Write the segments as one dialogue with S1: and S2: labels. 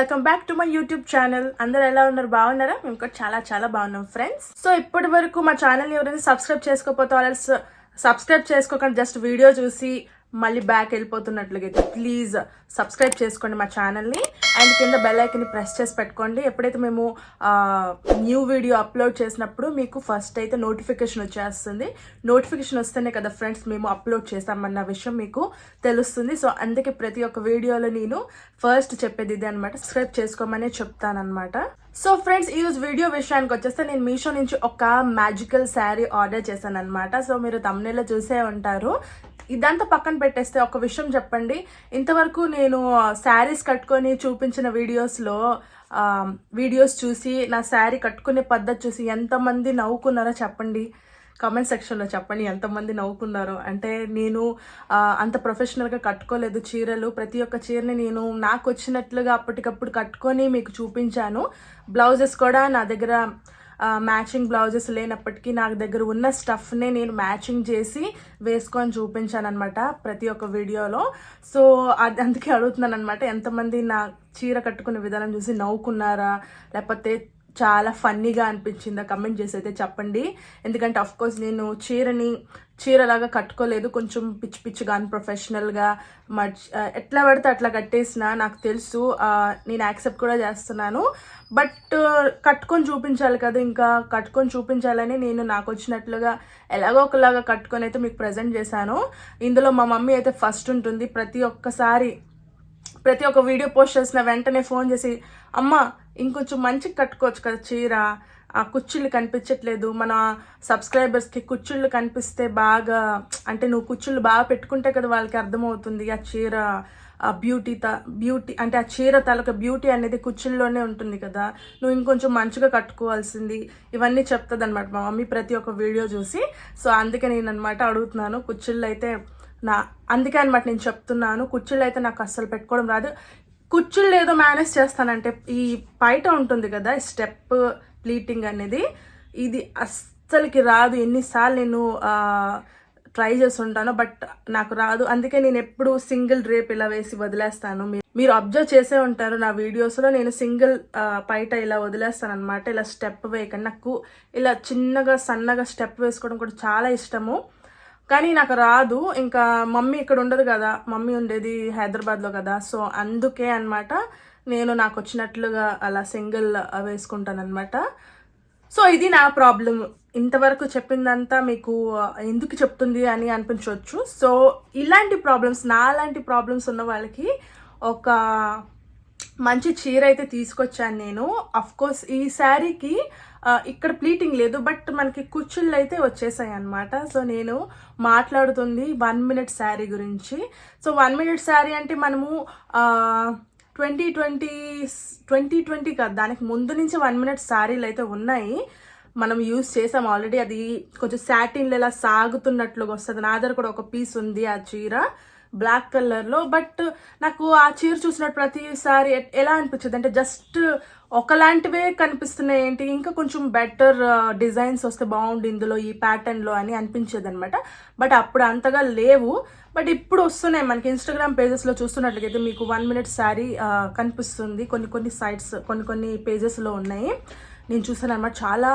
S1: Welcome back to my YouTube channel. అందరు ఎలా ఉన్నారు? బాగున్నారా? మేము కూడా చాలా చాలా బాగున్నాం ఫ్రెండ్స్. సో ఇప్పటి వరకు మా ఛానల్ ఎవరైనా సబ్స్క్రైబ్ చేసుకోకపోతే వాళ్ళ సబ్స్క్రైబ్ చేసుకోకుండా. జస్ట్ వీడియో చూసి మళ్ళీ బ్యాక్ వెళ్ళిపోతున్నట్లుగైతే అయితే ప్లీజ్ సబ్స్క్రైబ్ చేసుకోండి మా ఛానల్ని అండ్ కింద బెల్ ఐకన్ని ప్రెస్ చేసి పెట్టుకోండి. ఎప్పుడైతే మేము న్యూ వీడియో అప్లోడ్ చేసినప్పుడు మీకు ఫస్ట్ అయితే నోటిఫికేషన్ వచ్చేస్తుంది. నోటిఫికేషన్ వస్తేనే కదా ఫ్రెండ్స్ మేము అప్లోడ్ చేస్తామన్న విషయం మీకు తెలుస్తుంది. సో అందుకే ప్రతి ఒక్క వీడియోలో నేను ఫస్ట్ చెప్పేది ఇదే అనమాట సబ్స్క్రైబ్ చేసుకోమనే చెప్తానమాట సో ఫ్రెండ్స్ ఈ వీడియో విషయానికి వచ్చేస్తే నేను మీషో నుంచి ఒక మ్యాజికల్ శారీ ఆర్డర్ చేశాను అనమాట సో మీరు తమ్నేలో చూసే ఉంటారు. ఇదంతా పక్కన పెట్టేస్తే ఒక విషయం చెప్పండి. ఇంతవరకు నేను శారీస్ కట్టుకొని చూపించిన వీడియోస్లో వీడియోస్ చూసి నా శారీ కట్టుకునే పద్ధతి చూసి ఎంతమంది నవ్వుకున్నారో చెప్పండి. కామెంట్ సెక్షన్లో చెప్పండి ఎంతమంది నవ్వుకున్నారో. అంటే నేను అంత ప్రొఫెషనల్గా కట్టుకోలేదు చీరలు. ప్రతి ఒక్క చీరని నేను నాకు వచ్చినట్లుగా అప్పటికప్పుడు కట్టుకొని మీకు చూపించాను. బ్లౌజెస్ కూడా నా దగ్గర మ్యాచింగ్ బ్లౌజెస్ లేనప్పటికీ నాకు దగ్గర ఉన్న స్టఫ్నే నేను మ్యాచింగ్ చేసి వేసుకొని చూపించాను అనమాట ప్రతి ఒక్క వీడియోలో. సో అది అందుకే అడుగుతున్నాను అనమాట ఎంతమంది నా చీర కట్టుకునే విధానం చూసి నవ్వుకున్నారా? లేకపోతే చాలా ఫన్నీగా అనిపించిందా? కమెంట్ చేసి అయితే చెప్పండి. ఎందుకంటే అఫ్కోర్స్ నేను చీరని చీరలాగా కట్టుకోలేదు. కొంచెం పిచ్చి పిచ్చిగా అన్ప్రొఫెషనల్గా మర్చ్ ఎట్లా పడితే అట్లా కట్టేసిన నాకు తెలుసు. నేను యాక్సెప్ట్ కూడా చేస్తున్నాను. బట్ కట్టుకొని చూపించాలి కదా ఇంకా. కట్టుకొని చూపించాలని నేను నాకు వచ్చినట్లుగా ఎలాగో ఒకలాగా కట్టుకొని అయితే మీకు ప్రజెంట్ చేశాను. ఇందులో మా మమ్మీ అయితే ఫస్ట్ ఉంటుంది. ప్రతి ఒక్కసారి ప్రతి ఒక్క వీడియో పోస్ట్ చేసిన వెంటనే ఫోన్ చేసి అమ్మ ఇంకొంచెం మంచిగా కట్టుకోవచ్చు కదా చీర. ఆ కుర్చీలు కనిపించట్లేదు. మన సబ్స్క్రైబర్స్కి కుర్చీళ్ళు కనిపిస్తే బాగా అంటే నువ్వు కుర్చీళ్ళు బాగా పెట్టుకుంటే కదా వాళ్ళకి అర్థమవుతుంది. ఆ చీర ఆ బ్యూటీ త బ్యూటీ అంటే ఆ చీర తలక బ్యూటీ అనేది కుర్చీల్లోనే ఉంటుంది కదా. నువ్వు ఇంకొంచెం మంచిగా కట్టుకోవాల్సింది. ఇవన్నీ చెప్తుంది అనమాట మా మమ్మీ ప్రతి ఒక్క వీడియో చూసి. సో అందుకే నేను అనమాట అడుగుతున్నాను. కుర్చీళ్ళు అయితే నా అందుకే అనమాట నేను చెప్తున్నాను. కుర్చీళ్ళు అయితే నాకు అస్సలు పెట్టుకోవడం రాదు. కుర్చీళ్ళు ఏదో మేనేజ్ చేస్తానంటే ఈ బయట ఉంటుంది కదా స్టెప్ ప్లీటింగ్ అనేది ఇది అస్సలకి రాదు. ఎన్నిసార్లు నేను ట్రై చేసి ఉంటాను బట్ నాకు రాదు. అందుకే నేను ఎప్పుడు సింగిల్ డ్రేప్ ఇలా వేసి వదిలేస్తాను. మీరు అబ్జర్వ్ చేసే ఉంటారు నా వీడియోస్లో. నేను సింగిల్ పైట ఇలా వదిలేస్తాను అనమాట ఇలా స్టెప్ వేయకండి. నాకు ఇలా చిన్నగా సన్నగా స్టెప్ వేసుకోవడం కూడా చాలా ఇష్టము. కానీ నాకు రాదు. ఇంకా మమ్మీ ఇక్కడ ఉండదు కదా. మమ్మీ ఉండేది హైదరాబాద్లో కదా. సో అందుకే అన్నమాట నేను నాకు వచ్చినట్లుగా అలా సింగిల్ వేసుకుంటాను అనమాట సో ఇది నా ప్రాబ్లం ఇంతవరకు చెప్పిందంతా మీకు ఎందుకు చెప్తుంది అని అనిపించవచ్చు సో ఇలాంటి ప్రాబ్లమ్స్ నాలాంటి ప్రాబ్లమ్స్ ఉన్న వాళ్ళకి ఒక మంచి చీర అయితే తీసుకొచ్చాను నేను. అఫ్ కోర్స్ ఈ శారీకి ఇక్కడ ప్లీటింగ్ లేదు బట్ మనకి కుచ్చుళ్ళు అయితే వచ్చేసాయి అనమాట సో నేను మాట్లాడుతుంది వన్ మినిట్ శారీ గురించి. సో వన్ మినిట్ శారీ అంటే మనము ట్వంటీ ట్వంటీ ట్వంటీ ట్వంటీ కాదు దానికి ముందు నుంచి వన్ మినిట్ శారీలు అయితే ఉన్నాయి. మనం యూస్ చేసాం ఆల్రెడీ అది కొంచెం సాటిన్లు ఇలా సాగుతున్నట్లుగా వస్తుంది. నా దగ్గర కూడా ఒక పీస్ ఉంది ఆ చీర బ్లాక్ కలర్లో బట్ నాకు ఆ చీర చూసినట్టు ప్రతిసారి ఎలా అనిపించదు అంటే జస్ట్ ఒకలాంటివే కనిపిస్తున్నాయి ఏంటి? ఇంకా కొంచెం బెటర్ డిజైన్స్ uh, వస్తే బాగుండు ఇందులో ఈ ప్యాటర్న్లో అని అనిపించేది అనమాట బట్ అప్పుడు అంతగా లేవు. బట్ ఇప్పుడు వస్తున్నాయి. మనకి ఇన్స్టాగ్రామ్ పేజెస్లో చూస్తున్నట్లయితే మీకు వన్ మినిట్ శారీ కనిపిస్తుంది. కొన్ని కొన్ని సైట్స్ కొన్ని కొన్ని పేజెస్లో ఉన్నాయి. నేను చూసాను అనమాట చాలా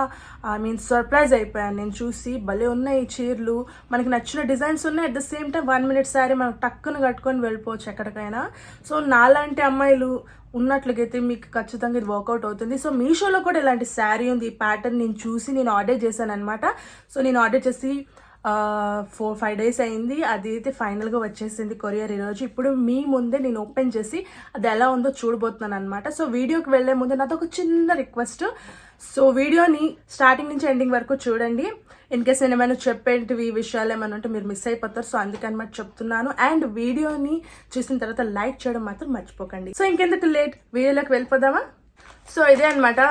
S1: ఐ మీన్ సర్ప్రైజ్ అయిపోయాను. నేను చూసి భలే ఉన్నాయి చీరలు. మనకి నచ్చిన డిజైన్స్ ఉన్నాయి. At the same time one minute sari మనం టక్కును కట్టుకొని వెళ్ళిపోవచ్చు ఎక్కడికైనా. సో నాలాంటి అమ్మాయిలు ఉన్నట్లయితే మీకు ఖచ్చితంగా ఇది వర్కౌట్ అవుతుంది. సో మీషోలో కూడా ఇలాంటి శారీ ఉంది. ఈ ప్యాటర్న్ నేను చూసి నేను ఆర్డర్ చేశాను అనమాట సో నేను ఆర్డర్ చేసి ఫోర్ ఫైవ్ డేస్ అయింది. అది అయితే ఫైనల్గా వచ్చేసింది కొరియర్ ఈరోజు ఇప్పుడు మీ ముందే నేను ఓపెన్ చేసి అది ఎలా ఉందో చూడబోతున్నాను అనమాట సో వీడియోకి వెళ్ళే ముందు నాతో ఒక చిన్న రిక్వెస్ట్ సో వీడియోని స్టార్టింగ్ నుంచి ఎండింగ్ వరకు చూడండి. ఇన్ కేస్ నేను ఏమైనా చెప్పేటివి విషయాలు ఏమైనా ఉంటే మీరు మిస్ అయిపోతారు. సో అందుకని చెప్తున్నాను. అండ్ వీడియోని చూసిన తర్వాత లైక్ చేయడం మాత్రం మర్చిపోకండి. సో ఇంకెందుకు లేట్ వీడియోలోకి వెళ్ళిపోదామా? సో ఇదే అనమాట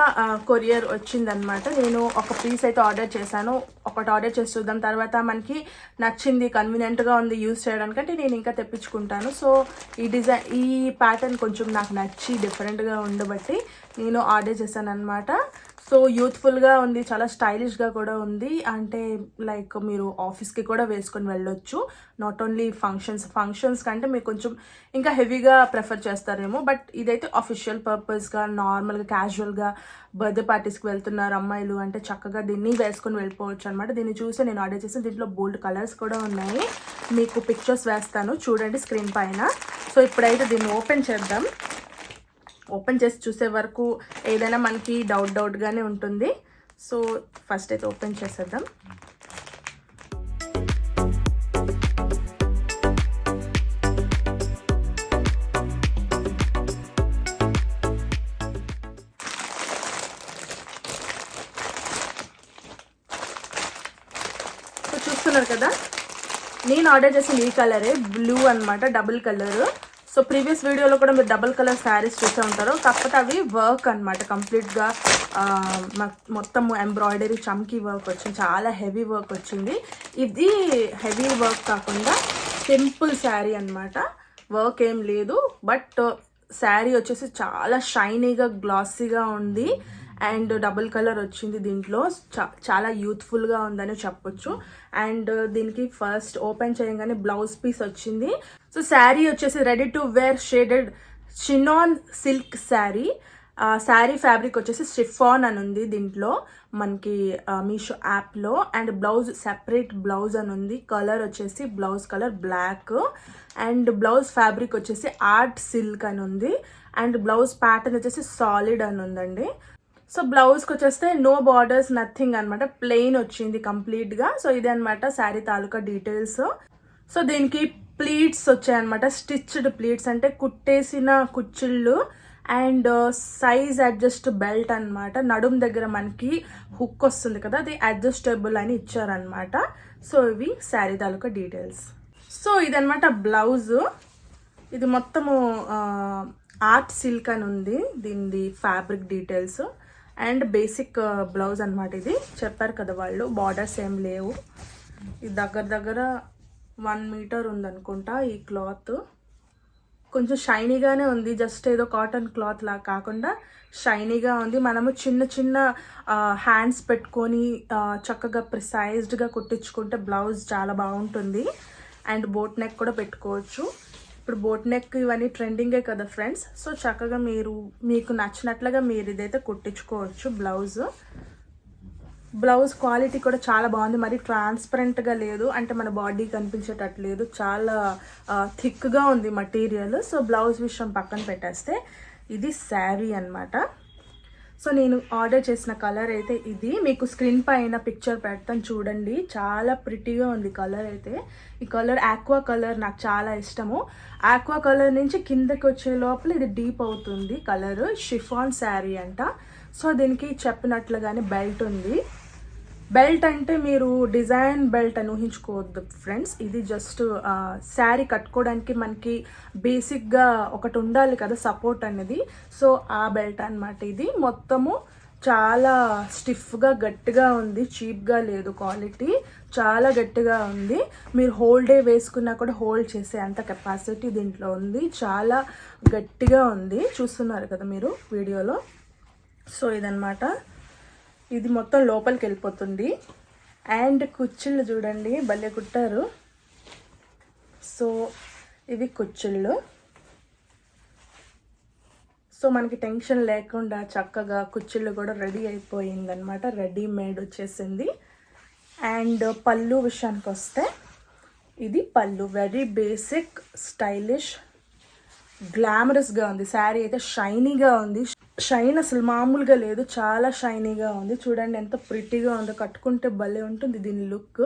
S1: కొరియర్ వచ్చిందనమాట నేను ఒక పీస్ అయితే ఆర్డర్ చేశాను. ఒకటి ఆర్డర్ చేసి చూద్దాం. తర్వాత మనకి నచ్చింది కన్వీనియంట్గా ఉంది యూస్ చేయడానికి అంటే నేను ఇంకా తెప్పించుకుంటాను. సో ఈ డిజైన్ ఈ ప్యాటర్న్ కొంచెం నాకు నచ్చి డిఫరెంట్గా ఉండబట్టి నేను ఆర్డర్ చేశాను అనమాట సో యూత్ఫుల్గా ఉంది చాలా స్టైలిష్గా కూడా ఉంది. అంటే లైక్ మీరు ఆఫీస్కి కూడా వేసుకొని వెళ్ళొచ్చు. నాట్ ఓన్లీ ఫంక్షన్స్ ఫంక్షన్స్ కంటే మీరు కొంచెం ఇంకా హెవీగా ప్రిఫర్ చేస్తారేమో. బట్ ఇదైతే అఫీషియల్ పర్పస్గా నార్మల్గా క్యాజువల్గా బర్త్డే పార్టీస్కి వెళ్తున్నారు అమ్మాయిలు. అంటే చక్కగా దీన్ని వేసుకొని వెళ్ళిపోవచ్చు అనమాట దీన్ని చూసి నేను ఆర్డర్ చేసిన దీంట్లో బోల్డ్ కలర్స్ కూడా ఉన్నాయి. మీకు పిక్చర్స్ వేస్తాను. చూడండి స్క్రీన్ పైన. సో ఇప్పుడైతే దీన్ని ఓపెన్ చేద్దాం. ఓపెన్ చేసి చూసే వరకు ఏదైనా మనకి డౌట్ డౌట్గానే ఉంటుంది. సో ఫస్ట్ అయితే ఓపెన్ చేసేద్దాం. సో చూస్తున్నారు కదా? నేను ఆర్డర్ చేసిన ఈ కలరే బ్లూ అన్నమాట డబుల్ కలరు. సో ప్రీవియస్ వీడియోలో కూడా మీరు డబుల్ కలర్ శారీస్ చూసే ఉంటారు. కాకపోతే అవి వర్క్ అనమాట కంప్లీట్గా మొత్తం ఎంబ్రాయిడరీ చమ్కీ వర్క్ వచ్చింది. చాలా హెవీ వర్క్ వచ్చింది. ఇది హెవీ వర్క్ కాకుండా సింపుల్ శారీ అనమాట వర్క్ ఏం లేదు. బట్ శారీ uh, వచ్చేసి చాలా షైనీగా గ్లాసీగా ఉంది. అండ్ డబుల్ కలర్ వచ్చింది దీంట్లో. చాలా యూత్ఫుల్గా ఉందని చెప్పొచ్చు. అండ్ దీనికి ఫస్ట్ ఓపెన్ చేయగానే బ్లౌజ్ పీస్ వచ్చింది. సో శారీ వచ్చేసి ready to wear shaded chiffon silk sari. Sari fabric వచ్చేసి షిఫాన్ అని ఉంది దీంట్లో మనకి మీషో యాప్లో. అండ్ బ్లౌజ్ సెపరేట్ బ్లౌజ్ అని ఉంది. కలర్ వచ్చేసి blouse colour black. And blouse fabric వచ్చేసి ఆర్ట్ సిల్క్ అని ఉంది. అండ్ బ్లౌజ్ ప్యాటర్న్ వచ్చేసి సాలిడ్ అని ఉందండి. సో బ్లౌజ్కి వచ్చేస్తే నో బార్డర్స్ నథింగ్ అనమాట ప్లెయిన్ వచ్చింది కంప్లీట్గా. సో ఇదే అనమాట శారీ తాలూకా డీటెయిల్స్. సో దీనికి ప్లీట్స్ వచ్చాయన్నమాట స్టిచ్డ్ ప్లీట్స్ అంటే కుట్టేసిన కుచ్చిళ్ళు అండ్ సైజ్ అడ్జస్ట్ బెల్ట్ అన్నమాట. నడుం దగ్గర మనకి హుక్ వస్తుంది కదా అది అడ్జస్టబుల్ అని ఇచ్చారనమాట సో ఇవి శారీ తాలూకా డీటెయిల్స్. సో ఇదనమాట బ్లౌజ్. ఇది మొత్తము uh, ఆర్ట్ సిల్క్ అని ఉంది. దీనిది fabric details and basic blouse అనమాట ఇది. చెప్పారు కదా వాళ్ళు బార్డర్స్ ఏం లేవు. ఇది దగ్గర దగ్గర వన్ మీటర్ ఉందనుకుంటా ఈ క్లాత్. కొంచెం షైనీగానే ఉంది జస్ట్ ఏదో కాటన్ క్లాత్ లా కాకుండా షైనీగా ఉంది. మనము చిన్న చిన్న హ్యాండ్స్ పెట్టుకొని చక్కగా ప్రిసైజ్డ్గా కుట్టించుకుంటే బ్లౌజ్ చాలా బాగుంటుంది. అండ్ బోట్ నెక్ కూడా పెట్టుకోవచ్చు. ఇప్పుడు బోట్ నెక్ ఇవన్నీ ట్రెండింగే కదా ఫ్రెండ్స్. సో చక్కగా మీరు మీకు నచ్చినట్లుగా మీరు ఇదైతే కుట్టించుకోవచ్చు బ్లౌజ్. బ్లౌజ్ క్వాలిటీ కూడా చాలా బాగుంది. మరి ట్రాన్స్పరెంట్గా లేదు. అంటే మన బాడీ కనిపించేటట్టు లేదు. చాలా థిక్గా ఉంది మటీరియల్ సో బ్లౌజ్ విషయం పక్కన పెట్టేస్తే ఇది శారీ అన్నమాట. సో నేను ఆర్డర్ చేసిన కలర్ అయితే ఇది. మీకు స్క్రీన్ పైన పిక్చర్ పెడతాను చూడండి. చాలా ప్రిటీగా ఉంది కలర్ అయితే. ఈ కలర్ ఆక్వా కలర్ నాకు చాలా ఇష్టము. ఆక్వా కలర్ నుంచి కిందకి వచ్చే లోపల ఇది డీప్ అవుతుంది కలర్ షిఫాన్ శారీ అంట. సో దీనికి చెప్పినట్లుగానే బెల్ట్ ఉంది. బెల్ట్ అంటే మీరు డిజైన్ బెల్ట్ అని ఊహించుకోవద్దు ఫ్రెండ్స్. ఇది జస్ట్ శారీ కట్టుకోవడానికి మనకి బేసిక్గా ఒకటి ఉండాలి కదా సపోర్ట్ అనేది. సో ఆ బెల్ట్ అన్నమాట ఇది. మొత్తము చాలా స్టిఫ్గా గట్టిగా ఉంది. చీప్గా లేదు క్వాలిటీ. చాలా గట్టిగా ఉంది. మీరు హోల్ డే వేసుకున్నా కూడా హోల్డ్ చేసే అంత కెపాసిటీ దీంట్లో ఉంది. చాలా గట్టిగా ఉంది. చూస్తున్నారు కదా మీరు వీడియోలో? సో ఇదనమాట ఇది మొత్తం లోపలికి వెళ్ళిపోతుంది అండ్ కుచ్చిళ్ళు చూడండి భలే కుట్టారు. సో ఇవి కుచ్చిళ్ళు. సో మనకి టెన్షన్ లేకుండా చక్కగా కుచ్చిళ్ళు కూడా రెడీ అయిపోయిందనమాట రెడీమేడ్ వచ్చేసింది. అండ్ పళ్ళు విషయానికి వస్తే ఇది పళ్ళు. వెరీ బేసిక్ స్టైలిష్ గ్లామరస్గా ఉంది. శారీ అయితే షైనీగా ఉంది. షైన్ అసలు మామూలుగా లేదు. చాలా షైనీగా ఉంది. చూడండి ఎంత ప్రిటీగా ఉందో. కట్టుకుంటే భలే ఉంటుంది దీని లుక్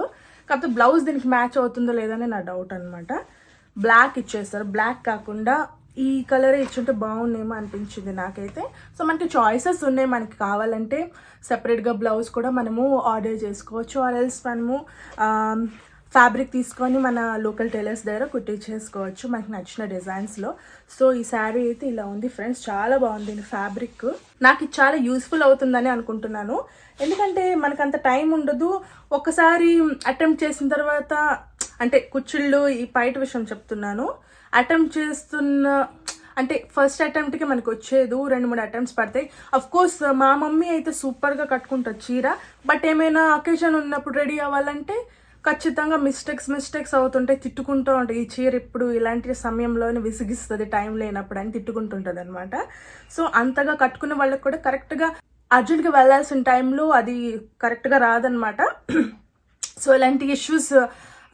S1: కాకపోతే బ్లౌజ్ దీనికి మ్యాచ్ అవుతుందో లేదని నా డౌట్ అనమాట బ్లాక్ ఇచ్చేస్తారు. బ్లాక్ కాకుండా ఈ కలరే ఇచ్చుంటే బాగుండేమో అనిపించింది నాకైతే. సో మనకి చాయిసెస్ ఉన్నాయి. మనకి కావాలంటే సెపరేట్గా బ్లౌజ్ కూడా మనము ఆర్డర్ చేసుకోవచ్చు. ఆర్ ఎల్స్ మనము um, ఫ్యాబ్రిక్ తీసుకొని మన లోకల్ టైలర్స్ దగ్గర కుట్టించేసుకోవచ్చు మనకు నచ్చిన డిజైన్స్లో సో ఈ శారీ అయితే ఇలా ఉంది ఫ్రెండ్స్ చాలా బాగుంది ఫ్యాబ్రిక్. నాకు ఇది చాలా యూస్ఫుల్ అవుతుందని అనుకుంటున్నాను. ఎందుకంటే మనకు అంత టైం ఉండదు. ఒకసారి అటెంప్ట్ చేసిన తర్వాత అంటే కుచ్చుళ్ళు ఈ పైట విషయం చెప్తున్నాను. అటెంప్ట్ చేస్తున్న అంటే ఫస్ట్ అటెంప్ట్కి మనకు వచ్చేది రెండు మూడు అటెంప్ట్స్ పడతాయి. అఫ్ కోర్స్ మా మమ్మీ అయితే సూపర్గా కట్టుకుంటారు చీర. బట్ ఏమైనా అకేషన్ ఉన్నప్పుడు రెడీ అవ్వాలంటే ఖచ్చితంగా మిస్టేక్స్ మిస్టేక్స్ అవుతుంటాయి తిట్టుకుంటూ ఉంటాయి ఈ చీర ఇప్పుడు ఇలాంటి సమయంలోనే విసిగిస్తుంది టైం లేనప్పుడు అని తిట్టుకుంటుంటుంది అనమాట సో అంతగా కట్టుకున్న వాళ్ళకి కూడా కరెక్ట్గా అర్జెంట్గా వెళ్ళాల్సిన టైంలో అది కరెక్ట్గా రాదనమాట సో ఇలాంటి ఇష్యూస్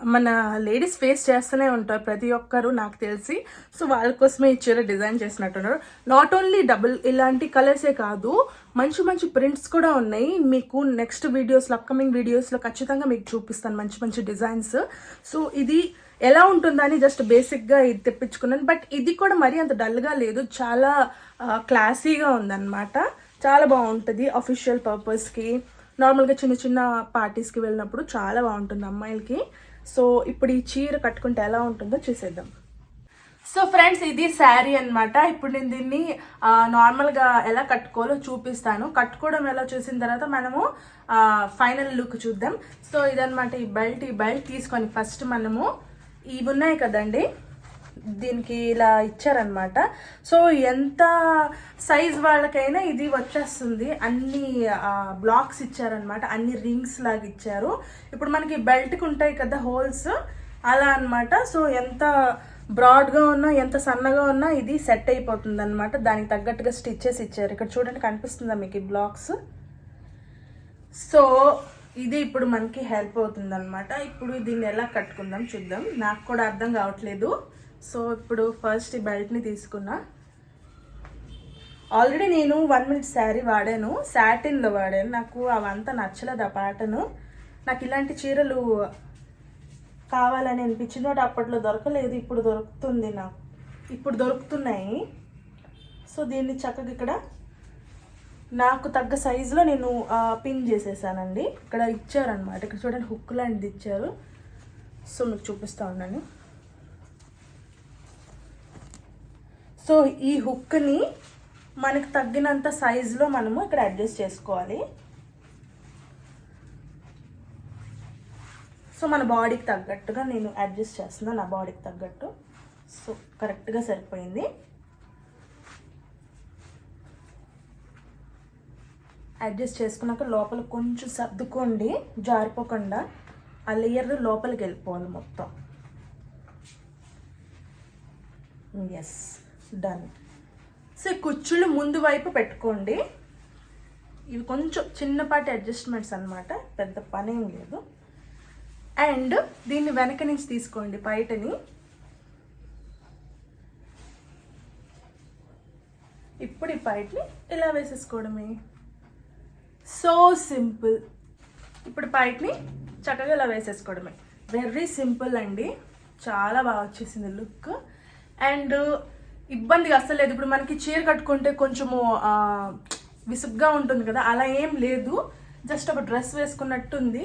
S1: మన లేడీస్ ఫేస్ చేస్తూనే ఉంటారు ప్రతి ఒక్కరు నాకు తెలిసి. సో వాళ్ళ కోసమే ఇచ్చారు డిజైన్ డిజైన్ చేసినట్టున్నారు. నాట్ ఓన్లీ డబుల్ ఇలాంటి కలర్సే కాదు మంచి మంచి ప్రింట్స్ కూడా ఉన్నాయి. మీకు నెక్స్ట్ వీడియోస్లో అప్కమింగ్ వీడియోస్లో ఖచ్చితంగా మీకు చూపిస్తాను మంచి మంచి డిజైన్స్ సో ఇది ఎలా ఉంటుందని జస్ట్ బేసిక్గా ఇది తెప్పించుకున్నాను. బట్ ఇది కూడా మరీ అంత డల్గా లేదు. చాలా క్లాసీగా ఉందన్నమాట. చాలా బాగుంటుంది అఫీషియల్ పర్పస్కి నార్మల్గా చిన్న చిన్న పార్టీస్కి వెళ్ళినప్పుడు చాలా బాగుంటుంది అమ్మాయిలకి. సో ఇప్పుడు ఈ చీర కట్టుకుంటే ఎలా ఉంటుందో చూసేద్దాం. సో ఫ్రెండ్స్ ఇది శారీ అన్నమాట. ఇప్పుడు నేను దీన్ని నార్మల్గా ఎలా కట్టుకోవాలో చూపిస్తాను. కట్టుకోవడం ఎలా చూసిన తర్వాత మనము ఫైనల్ లుక్ చూద్దాం. సో ఇదనమాట ఈ బెల్ట్ ఈ బెల్ట్ తీసుకొని ఫస్ట్ మనము ఇవి ఉన్నాయి కదండి. దీనికి ఇలా ఇచ్చారనమాట సో ఎంత సైజ్ వాళ్ళకైనా ఇది వచ్చేస్తుంది. అన్ని బ్లాక్స్ ఇచ్చారనమాట అన్ని రింగ్స్ లాగా ఇచ్చారు. ఇప్పుడు మనకి బెల్ట్కి ఉంటాయి కదా హోల్స్ అలా అన్నమాట. సో ఎంత బ్రాడ్గా ఉన్నా ఎంత సన్నగా ఉన్నా ఇది సెట్ అయిపోతుంది అనమాట దానికి తగ్గట్టుగా స్టిచ్చెస్ ఇచ్చారు. ఇక్కడ చూడండి కనిపిస్తుందా మీకు ఈ బ్లాక్స్? సో ఇది ఇప్పుడు మనకి హెల్ప్ అవుతుంది అనమాట ఇప్పుడు దీన్ని ఎలా కట్టుకుందాం చూద్దాం. నాకు కూడా అర్థం కావట్లేదు. సో ఇప్పుడు ఫస్ట్ ఈ బెల్ట్ని తీసుకున్నా. ఆల్రెడీ నేను వన్ మినిట్ శారీ వాడాను. సాటిన్లో వాడాను. నాకు అవంతా నచ్చలేదు ఆ పాటను నాకు ఇలాంటి చీరలు కావాలని అనిపించింది. వాటి అప్పట్లో దొరకలేదు. ఇప్పుడు దొరుకుతుంది నాకు. ఇప్పుడు దొరుకుతున్నాయి. సో దీన్ని చక్కగా ఇక్కడ నాకు తగ్గ సైజులో నేను పిన్ చేసేసానండి. ఇక్కడ ఇచ్చారనమాట ఇక్కడ చూడండి హుక్ లాంటిది ఇచ్చారు. సో మీకు చూపిస్తా ఉన్నాను. సో ఈ హుక్ని మనకు తగ్గినంత సైజులో మనము ఇక్కడ అడ్జస్ట్ చేసుకోవాలి. సో మన బాడీకి తగ్గట్టుగా నేను అడ్జస్ట్ చేస్తున్నాను నా బాడీకి తగ్గట్టు. సో కరెక్ట్గా సరిపోయింది. అడ్జస్ట్ చేసుకున్నాక లోపల కొంచెం సర్దుకోండి జారిపోకుండా. ఆ లేయర్ లోపలికి వెళ్ళిపోవాలి మొత్తం. ఎస్ డన్ సో కుచ్చులు ముందు వైపు పెట్టుకోండి. ఇవి కొంచెం చిన్నపాటి అడ్జస్ట్మెంట్స్ అనమాట పెద్ద పనేం లేదు. అండ్ దీన్ని వెనక నుంచి తీసుకోండి బయటని. ఇప్పుడు ఈ పైట్ని ఇలా వేసేసుకోవడమే. సో సింపుల్ ఇప్పుడు పైట్ని చక్కగా ఇలా వేసేసుకోవడమే. వెరీ సింపుల్ అండి. చాలా బాగా వచ్చేసింది లుక్. అండ్ ఇబ్బందిగా అస్సలు లేదు. ఇప్పుడు మనకి చీర కట్టుకుంటే కొంచెము విసుగ్గా ఉంటుంది కదా అలా ఏం లేదు. జస్ట్ ఒక డ్రెస్ వేసుకున్నట్టుంది.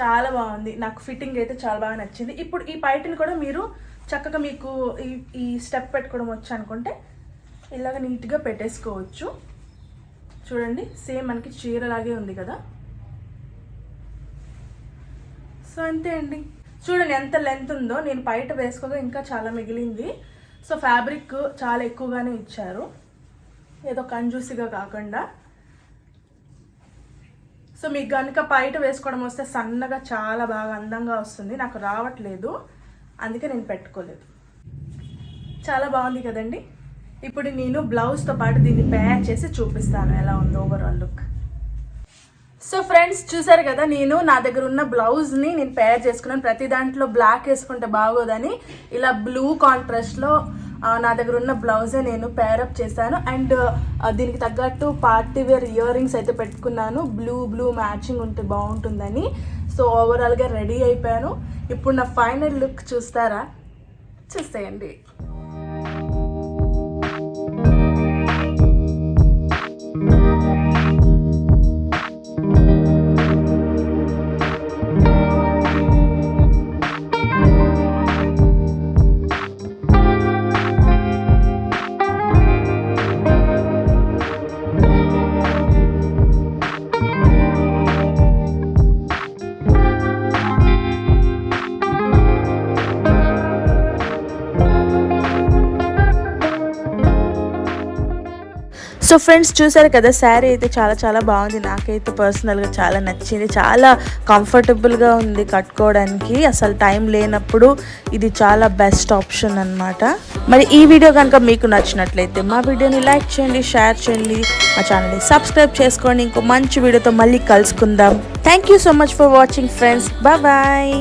S1: చాలా బాగుంది. నాకు ఫిట్టింగ్ అయితే చాలా బాగా నచ్చింది. ఇప్పుడు ఈ పైటిని కూడా మీరు చక్కగా మీకు ఈ ఈ స్టెప్ పెట్టుకోవడం వచ్చు అనుకుంటే ఇలాగ నీట్గా పెట్టేసుకోవచ్చు. చూడండి సేమ్ మనకి చీరలాగే ఉంది కదా. సో అంతే అండి. చూడండి ఎంత లెంత్ ఉందో నేను బయట వేసుకోగా ఇంకా చాలా మిగిలింది. సో ఫ్యాబ్రిక్ చాలా ఎక్కువగానే ఇచ్చారు. ఏదో కంజూసిగా కాకుండా. సో మీకు కనుక బయట వేసుకోవడం వస్తే సన్నగా చాలా బాగా అందంగా వస్తుంది. నాకు రావట్లేదు. అందుకే నేను పెట్టుకోలేదు. చాలా బాగుంది కదండి? ఇప్పుడు నేను బ్లౌజ్తో పాటు దీన్ని ప్యాక్ చేసి చూపిస్తాను. ఎలా ఉందో ఓవరాల్ లుక్ సో ఫ్రెండ్స్ చూసారు కదా నేను నా దగ్గర ఉన్న బ్లౌజ్ని నేను పేర్ చేసుకున్నాను. ప్రతి దాంట్లో బ్లాక్ వేసుకుంటే బాగోదని ఇలా బ్లూ కాంట్రాస్ట్లో నా దగ్గర ఉన్న బ్లౌజే నేను పేరప్ చేశాను. అండ్ దీనికి తగ్గట్టు పార్టీ వేర్ ఇయర్ రింగ్స్ అయితే పెట్టుకున్నాను. బ్లూ బ్లూ మ్యాచింగ్ ఉంటే బాగుంటుందని. సో ఓవరాల్గా రెడీ అయిపోయాను. ఇప్పుడు నా ఫైనల్ లుక్ చూస్తారా? చూసేయండి. సో ఫ్రెండ్స్ చూసారు కదా శారీ అయితే చాలా చాలా బాగుంది. నాకైతే పర్సనల్గా చాలా నచ్చింది. చాలా కంఫర్టబుల్గా ఉంది కట్టుకోవడానికి. అసలు టైం లేనప్పుడు ఇది చాలా బెస్ట్ ఆప్షన్ అన్నమాట. మరి ఈ వీడియో కనుక మీకు నచ్చినట్లయితే మా వీడియోని లైక్ చేయండి షేర్ చేయండి. మా ఛానల్ని సబ్స్క్రైబ్ చేసుకోండి. ఇంకో మంచి వీడియోతో మళ్ళీ కలుసుకుందాం. Thank you so much for watching friends bye